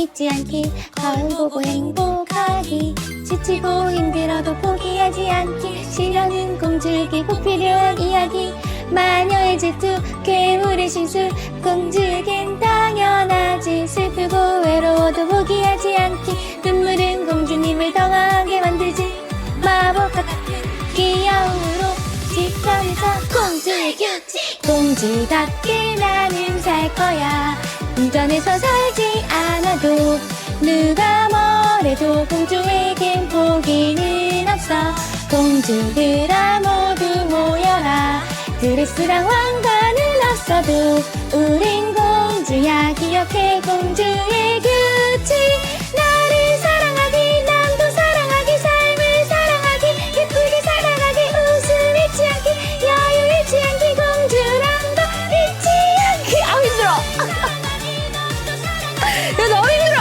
잊지 않기 거울 보고 행복하기. 지치고 힘들어도 포기하지 않기. 시련은 공주에게 꼭 필요한 이야기. 마녀의 질투 괴물의 심술 공주에겐 당연하지. 슬프고 외로워도 포기하지 않기. 눈물은 공주님을 더 강하게 만들지. 마법과 같은 귀여움으로 지켜내서 공주의 규칙 공주답게 나는 살 거야. 궁전에서 살지 않아 도 누가 뭐래도 공주에겐 포기는 없어. 공주들아 모두 모여라. 드레스랑 왕관은 없어도 우린 공주야. 기억해 공주의 규칙 야 너무 힘들어?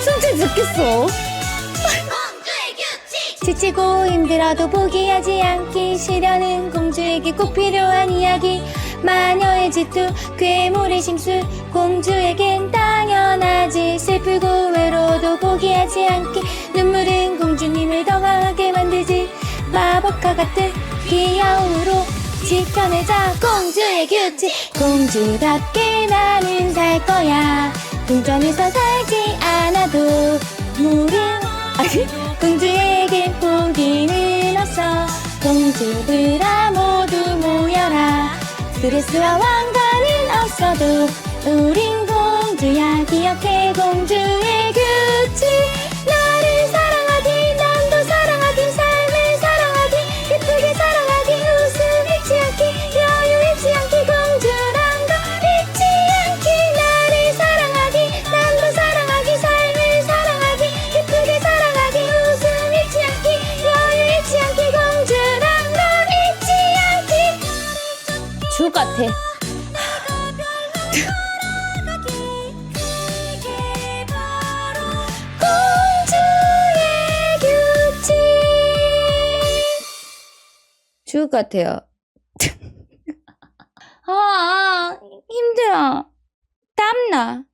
숨지 죽겠어. 지치고 힘들어도 포기하지 않기 시련은 공주에게 꼭 필요한 이야기. 마녀의 질투 괴물의 심술 공주에겐 당연하지. 슬프고 외로워도 포기하지 않기. 눈물은 공주님을 더 강하게 만들지. 마법과 같은 귀여움으로 지켜내자 공주 의 규칙 공주답게 나는 살 거야. 궁전에서 살지 않아도 물은 아니 공주에게 포기는 없어. 공주들아 모두 모여라. 드레스와 왕관은 없어도 우린 공주야. 기억해 공주 같아 죽을 것 같아요. 아, 힘들어. 땀나.